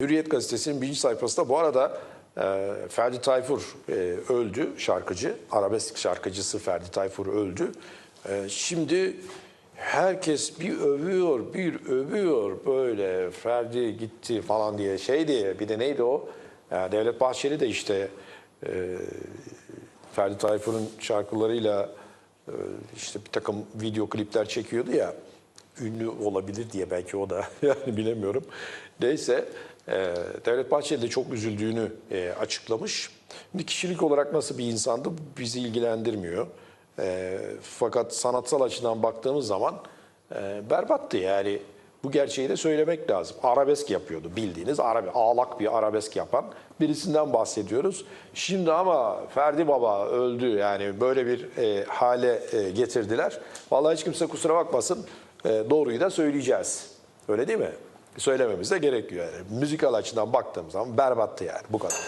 Hürriyet gazetesinin birinci sayfasında bu arada e, Ferdi Tayfur e, öldü şarkıcı. Arabesk şarkıcısı Ferdi Tayfur öldü. E, şimdi herkes bir övüyor, bir övüyor böyle Ferdi gitti falan diye şey diye. Bir de neydi o? E, Devlet Bahçeli de işte e, Ferdi Tayfur'un şarkılarıyla e, işte bir takım video klipler çekiyordu ya ünlü olabilir diye belki o da yani bilemiyorum. Neyse e, Devlet Bahçeli de çok üzüldüğünü e, açıklamış. Şimdi kişilik olarak nasıl bir insandı bizi ilgilendirmiyor. E, fakat sanatsal açıdan baktığımız zaman e, berbattı yani. Bu gerçeği de söylemek lazım. Arabesk yapıyordu bildiğiniz arabe, ağlak bir arabesk yapan birisinden bahsediyoruz. Şimdi ama Ferdi Baba öldü yani böyle bir e, hale e, getirdiler. Vallahi hiç kimse kusura bakmasın e, doğruyu da söyleyeceğiz. Öyle değil mi? Söylememize gerek yok yani. Müzikal açıdan baktığımız zaman berbattı yani bu kadar.